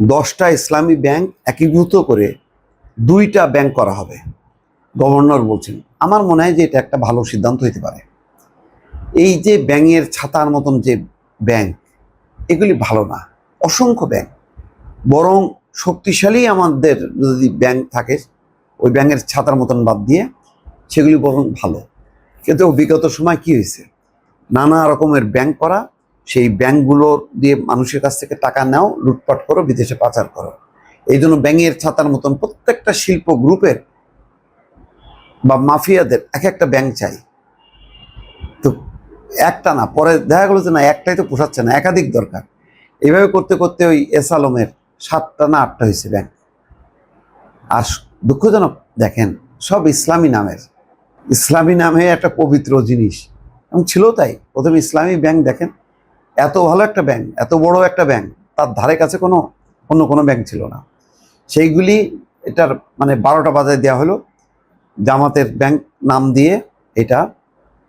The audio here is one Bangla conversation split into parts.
দশটা ইসলামী ব্যাংক একীভূত করে দুইটা ব্যাংক করা হবে। গভর্নর বলছেন, আমার মনে হয় যে এটা একটা ভালো সিদ্ধান্ত হতে পারে। এই যে ব্যাঙের ছাতার মতন যে ব্যাংক, এগুলি ভালো না, অসংখ্য ব্যাংক। বরং শক্তিশালী আমাদের যদি ব্যাংক থাকে, ওই ব্যাংকের ছাতার মতন বাদ দিয়ে সেগুলি বরং ভালো। কিন্তু বিগত সময় কি হয়েছে? নানা রকমের ব্যাংক করা সেই ব্যাংকগুলো দিয়ে মানুষের কাছ থেকে টাকা নাও, লুটপাট করো, বিদেশে পাচার করো। এই জন্য ব্যাঙের ছাতার মতন প্রত্যেকটা শিল্প গ্রুপের বা মাফিয়াদের এক একটা ব্যাংক চাই। তো একটা না, পরে দেখা গেলো যে না, একটাই তো পোষাচ্ছে না, একাধিক দরকার। এইভাবে করতে করতে ওই এস আলমের সাতটা না আটটা হয়েছে ব্যাংক। আর দুঃখজনক, দেখেন, সব ইসলামী নামের। ইসলামী নামে একটা পবিত্র জিনিস। এবং ছিল তাই। প্রথমে ইসলামী ব্যাংক দেখেন এত ভালো একটা ব্যাংক এত বড় একটা ব্যাংক তার ধারে কাছে কোনো, অন্য কোনো ব্যাংক ছিল না। সেইগুলি এটার মানে বারোটা বাজায় দেওয়া হলো। জামাতের ব্যাংক নাম দিয়ে এটা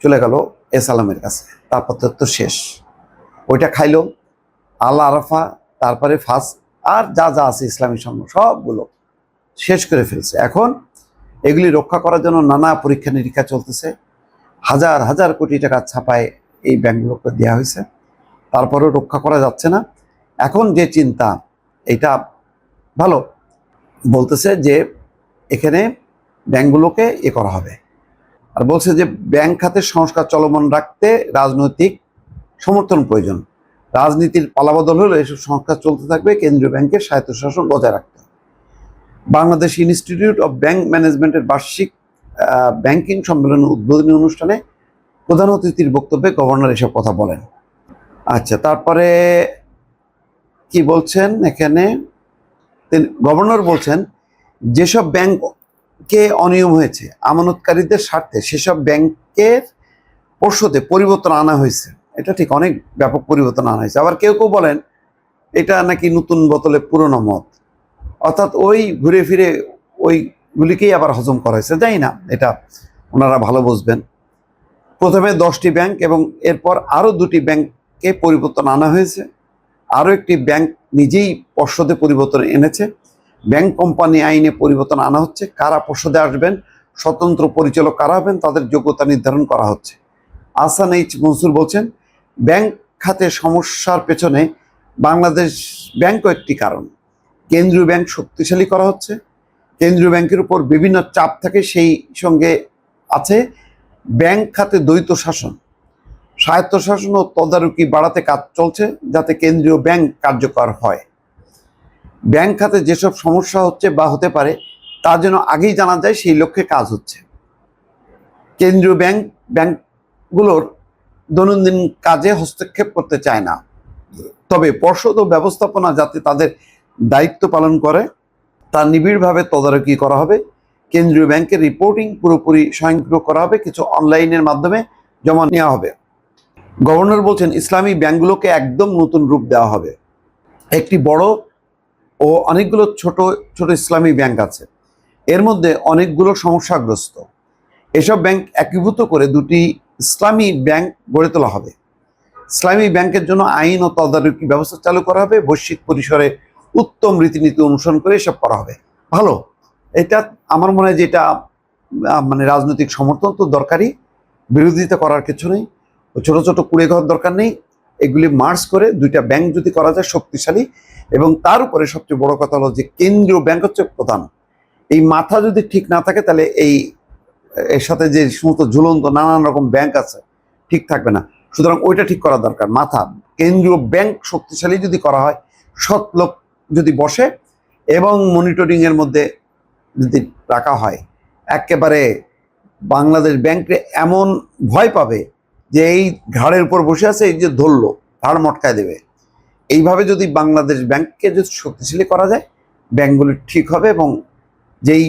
চলে গেল এস আলমের কাছে। তারপর তো শেষ। ওইটা খাইলো। আল আরাফা, তারপরে ফাস, আর যা যা আছে ইসলামী সংঘ সবগুলো শেষ করে ফেলছে। এখন এগুলি রক্ষা করার জন্য নানা পরীক্ষা নিরীক্ষা চলতেছে। হাজার হাজার কোটি টাকা ছাপায় এই ব্যাংকগুলোকে দেওয়া হয়েছে। তারপরেও রক্ষা করা যাচ্ছে না। এখন যে চিন্তা, এটা ভালো। বলতেছে যে এখানে ব্যাংকগুলোকে এ করা হবে। আর বলছে যে ব্যাংক খাতের সংস্কার চলমান রাখতে রাজনৈতিক সমর্থন প্রয়োজন। রাজনীতির পালাবদল হলে এসব সংস্কার চলতে থাকবে, কেন্দ্রীয় ব্যাংকের স্বায়ত্তশাসন বজায় রাখতে বাংলাদেশ ইনস্টিটিউট অফ ব্যাংক ম্যানেজমেন্টের বার্ষিক ব্যাংকিং সম্মেলনের উদ্বোধনী অনুষ্ঠানে প্রধান অতিথির বক্তব্যে গভর্নর এসব কথা বলেন। আচ্ছা তারপরে কি বলছেন এখানে? গভর্নর বলছেন, যেসব ব্যাংকে অনিয়ম হয়েছে, আমানতকারীদের স্বার্থে সেসব ব্যাংকের পর্ষদে পরিবর্তন আনা হয়েছে। এটা ঠিক অনেক ব্যাপক পরিবর্তন আনা হয়েছে। আবার কেউ কেউ বলেন, এটা নাকি নতুন বোতলে পুরনো মত অর্থাৎ ওই ঘুরে ফিরে ওইগুলিকেই আবার হজম করা হয়েছে। যাই না, এটা ওনারা ভালো বুঝবেন। প্রথমে দশটি ব্যাংক এবং এরপর আরও দুটি ব্যাংকে পরিবর্তন আনা হয়েছে? আরও একটি ব্যাংক নিজেই পর্ষদে পরিবর্তন এনেছে। ব্যাংক কোম্পানি আইনে পরিবর্তন আনা হচ্ছে। কারা পর্ষদে আসবেন? স্বতন্ত্র পরিচালক কারা হবেন? তাদের যোগ্যতা নির্ধারণ করা হচ্ছে। আসান এইচ মনসুর বলছেন, ব্যাংক খাতে সমস্যার পেছনে বাংলাদেশ ব্যাংকও একটি কারণ। কেন্দ্রীয় ব্যাংক শক্তিশালী করা হচ্ছে। কেন্দ্রীয় ব্যাংকের উপর বিভিন্ন চাপ থাকে, সেই সঙ্গে আছে ব্যাংক খাতে দ্বৈত শাসন। স্বায়ত্তশাসন ও তদারকি বাড়াতে কাজ চলছে যাতে কেন্দ্রীয় ব্যাংক কার্যকর হয়। ব্যাংক খাতে যেসব সমস্যা হচ্ছে বা হতে পারে, তা যেন আগেই জানা যায় সেই লক্ষ্যে কাজ হচ্ছে। কেন্দ্রীয় ব্যাংক, ব্যাংকগুলোর দৈনন্দিন কাজে হস্তক্ষেপ করতে চায় না। তবে পর্ষদ ও ব্যবস্থাপনা যাতে তাদের দায়িত্ব পালন করে, তা নিবিড়ভাবে তদারকি করা হবে। কেন্দ্রীয় ব্যাংকের রিপোর্টিং পুরোপুরি স্বয়ংক্রিয় করা হবে, কিছু অনলাইনের মাধ্যমে জমা নেওয়া হবে। গভর্নর বলছেন, ইসলামী ব্যাংকগুলোকে একদম নতুন রূপ দেওয়া হবে। একটি বড় ও অনেকগুলো ছোট ছোট ইসলামী ব্যাংক আছে। এর মধ্যে অনেকগুলো সমস্যাগ্রস্ত। এসব ব্যাংক একীভূত করে দুটি ইসলামী ব্যাংক গড়ে তোলা হবে। ইসলামী ব্যাংকের জন্য আইন ও তদারকি ব্যবস্থা চালু করা হবে, বৈশ্বিক পরিসরে উত্তম রীতিনীতি অনুসরণ করে এসব করা হবে। ভালো। এটা আমার মনে হয় যে এটা মানে রাজনৈতিক সমর্থন তো দরকারই। বিরোধিতা করার কিছু নেই। ছোট ছোট কুড়ে ঘর দরকার নেই। এগুলি মার্চ করে দুইটা ব্যাংক যদি করা যায় শক্তিশালী এবং তার উপরে সবচেয়ে বড় কথা হলো যে কেন্দ্রীয় ব্যাংক হচ্ছে প্রধান। এই মাথা যদি ঠিক না থাকে তাহলে এই, এর সাথে যে সমস্ত ঝুলন্ত নানান রকম ব্যাংক আছে ঠিক থাকবে না। সুতরাং ওইটা ঠিক করা দরকার। মাথা, কেন্দ্রীয় ব্যাংক শক্তিশালী যদি করা হয়, সৎ লোক যদি বসে এবং মনিটরিং এর মধ্যে যদি রাখা হয়, একেবারে বাংলাদেশ ব্যাংকে এমন ভয় পাবে যে এই ঘাড়ের উপর বসে আছে, এই যে ধরলো, ঘাড় মটকায় দেবে। এইভাবে যদি বাংলাদেশ ব্যাংককে যদি শক্তিশালী করা যায়, ব্যাংকগুলি ঠিক হবে এবং যেই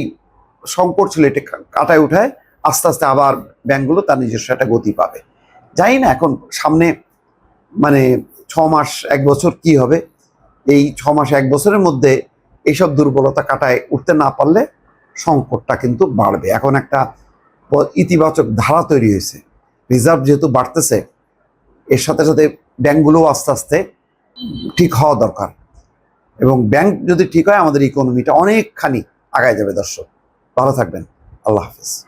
সংকট ছিল এটা কাটায় উঠায়, আস্তে আস্তে আবার ব্যাংকগুলো তার নিজস্ব একটা গতি পাবে। জানি না এখন সামনে মানে ছ মাস, এক বছর কি হবে, এই ছ মাস, এক বছরের মধ্যে এইসব দুর্বলতা কাটায় উঠতে না পারলে সংকটটা কিন্তু বাড়বে। এখন একটা ইতিবাচক ধারা তৈরি হয়েছে। রিজার্ভ যেহেতু বাড়তেছে, এর সাথে সাথে ব্যাংকগুলোও আস্তে আস্তে ঠিক হওয়া দরকার। এবং ব্যাংক যদি ঠিক হয়, আমাদের ইকোনমিটা অনেকখানি আগায় যাবে দর্শক। ভালো থাকবেন। আল্লাহ হাফিজ।